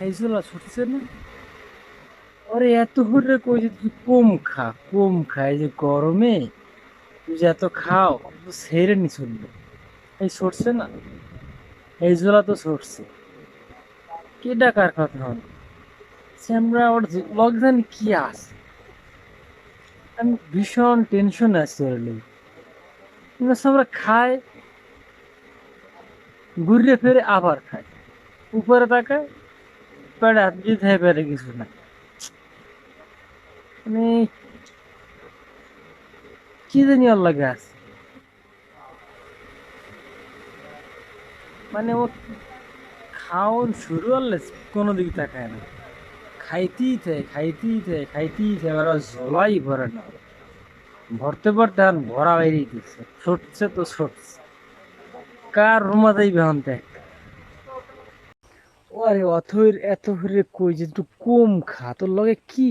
খাইছিল ছুটছে না। আরে, এত হরে কই যে তুই কম খা কম খা, এই যে গরমে তুই যে এত খাও সেরে নি চলল এই সরছে না, এই জোলা তো সরছে কে ডাকার কথা? সে আমরা ওর লকডাউন কি আছে? আমি ভীষণ টেনশন আছি ওর আমরা খাই, ঘুরে ফিরে আবার খাই। উপরে তাকায় হাত দিয়ে থাকে পেটে কিছু না। মানে কি জানি লাগে আছে। মানে ও খাওন শুরু হলে কোনো দিকে তাকায় না। খাইতেই থাকে খাইতেই থাকে খাইতেই থাকে আর জলাই ভরে না। ভরতে ভরতে আর ভরা বেরিয়ে দিচ্ছে ছুটছে তো ছুটছে। কার রুমাতেই বেহন দেখ। আরে অথর এত কই যে একটু কম খা তোর লগে কি?